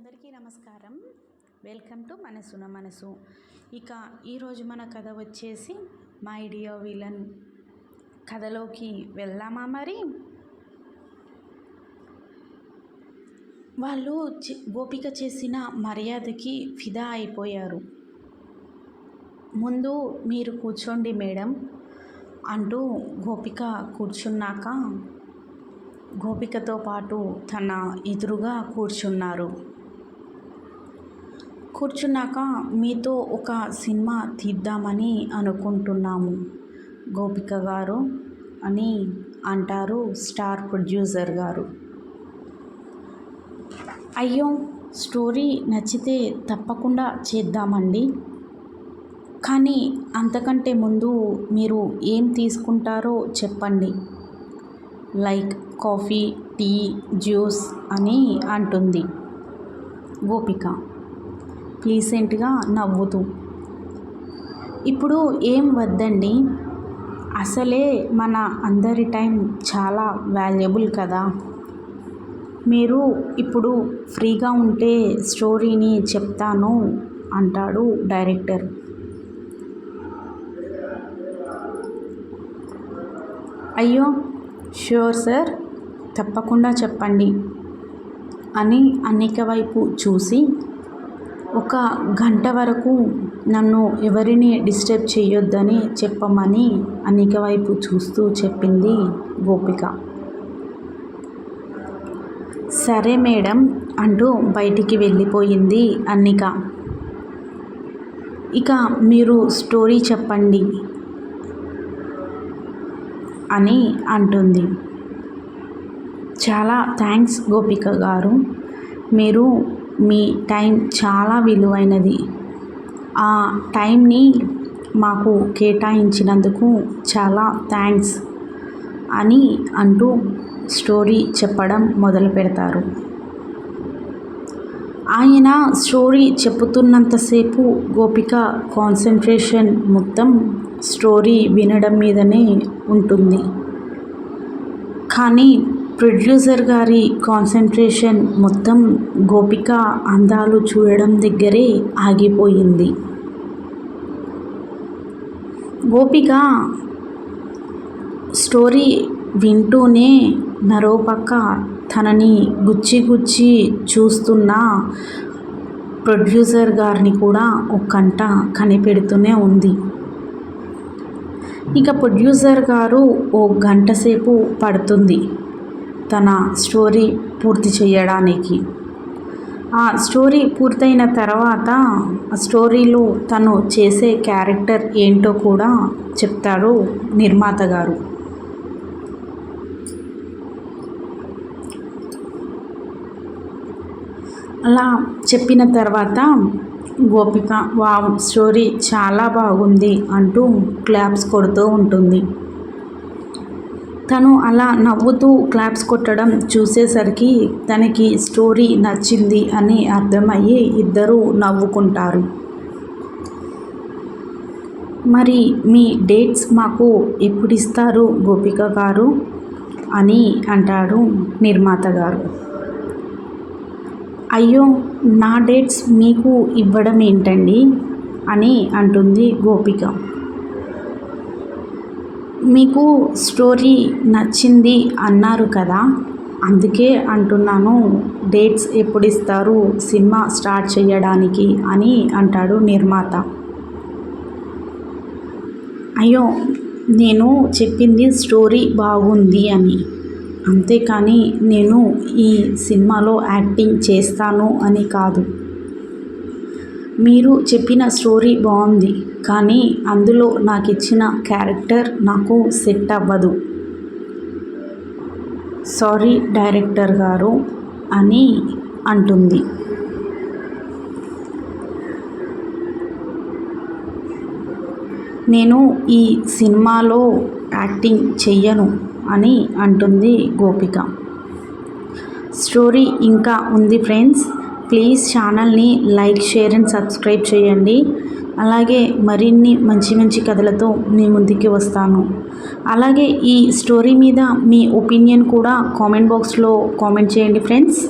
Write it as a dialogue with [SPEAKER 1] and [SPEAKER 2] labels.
[SPEAKER 1] అందరికీ నమస్కారం. Welcome to మనసున మనసు. ఇక ఈరోజు మన కథ వచ్చేసి మై ఐడియా విలన్ కథలోకి వెళ్దామా మరి? వాళ్ళు గోపిక చేసిన మర్యాదకి ఫిదా అయిపోయారు. ముందు మీరు కూర్చోండి మేడం అంటూ గోపిక కూర్చున్నాక గోపికతో పాటు తన ఎదురుగా కూర్చున్నారు. కూర్చున్నాక మీతో ఒక సినిమా తీద్దామని అనుకుంటున్నాము. గోపిక గారు అని అంటారు స్టార్ ప్రొడ్యూసర్ గారు. అయ్యో స్టోరీ నచ్చితే తప్పకుండా చేద్దామండి. కానీ అంతకంటే ముందు మీరు ఏం తీసుకుంటారో చెప్పండి. లైక్ కాఫీ టీ జ్యూస్ అని అంటుంది గోపిక. ప్లీసెంట్గా నవ్వుతూ. ఇప్పుడు ఏం వద్దండి? అసలే మన అందరి టైం చాలా వాల్యుబుల్ కదా? మీరు ఇప్పుడు ఫ్రీగా ఉంటే స్టోరీని చెప్తాను అంటాడు డైరెక్టర్. అయ్యో ష్యూర్ సార్ తప్పకుండా చెప్పండి అని అన్నిక వైపు చూసి ఒక గంట వరకు నన్ను ఎవరిని డిస్టర్బ్ చేయొద్దని చెప్పమని అన్నిక వైపు చూస్తూ చెప్పింది గోపిక. సరే మేడం అంటూ బయటికి వెళ్ళిపోయింది అన్నిక ఇక మీరు స్టోరీ చెప్పండి అని అంటుంది. చాలా థ్యాంక్స్ గోపిక గారు. మీరు మీ టైం చాలా విలువైనది. ఆ టైంని మాకు కేటాయించినందుకు చాలా థ్యాంక్స్ అని అంటూ స్టోరీ చెప్పడం మొదలు పెడతారు. ఆయన స్టోరీ చెప్పుతున్నంతసేపు గోపిక కాన్సన్ట్రేషన్ మొత్తం స్టోరీ వినడం మీదనే ఉంటుంది. కానీ ప్రొడ్యూసర్ గారి కాన్సన్ట్రేషన్ మొత్తం గోపిక అందాలు చూడడం దగ్గరే ఆగిపోయింది. గోపిక స్టోరీ వింటూనే మరో పక్క తనని గుచ్చి గుచ్చి చూస్తున్న ప్రొడ్యూసర్ గారిని కూడా ఒక కంట కనిపెడుతూనే ఉంది. ఇక ప్రొడ్యూసర్ గారు ఓ గంట సేపు పడుతుంది. తన స్టోరీ పూర్తి చేయడానికి. ఆ స్టోరీ పూర్తయిన తర్వాత ఆ స్టోరీలో తను చేసే క్యారెక్టర్ ఏంటో కూడా చెప్తాడు నిర్మాత గారు. అలా చెప్పిన తర్వాత గోపిక వా స్టోరీ చాలా బాగుంది అంటూ క్లాప్స్ కొడుతూ ఉంటుంది. తను అలా నవ్వుతూ క్లాప్స్ కొట్టడం చూసేసరికి తనకి స్టోరీ నచ్చింది అని అర్థమయ్యి ఇద్దరూ నవ్వుకుంటారు. మరి మీ డేట్స్ మాకు ఎప్పుడు ఇస్తారు గోపిక గారు? అని అంటాడు నిర్మాత గారు. అయ్యో నా డేట్స్ మీకు ఇవ్వడం ఏంటండి అని అంటుంది గోపిక. మీకు స్టోరీ నచ్చింది అన్నారు కదా అందుకే అంటున్నాను డేట్స్ ఎప్పుడు ఇస్తారు సినిమా స్టార్ట్ చేయడానికి అని అంటాడు నిర్మాత. అయ్యో నేను చెప్పింది స్టోరీ బాగుంది అని. అంతేకాని నేను ఈ సినిమాలో యాక్టింగ్ చేస్తాను అని కాదు. మీరు చెప్పిన స్టోరీ బాగుంది. కానీ అందులో నాకు ఇచ్చిన క్యారెక్టర్ నాకు సెట్ అవ్వదు. సారీ డైరెక్టర్ గారు అని అంటుంది. నేను ఈ సినిమాలో యాక్టింగ్ చెయ్యను అని అంటుంది గోపిక. స్టోరీ ఇంకా ఉంది ఫ్రెండ్స్. ప్లీజ్ ఛానల్ని లైక్ షేర్ అండ్ సబ్స్క్రైబ్ చేయండి. అలాగే మరిన్ని మంచి మంచి కథలతో మీ ముందుకి వస్తాను. అలాగే ఈ స్టోరీ మీద మీ ఒపీనియన్ కూడా కామెంట్ బాక్స్లో కామెంట్ చేయండి ఫ్రెండ్స్.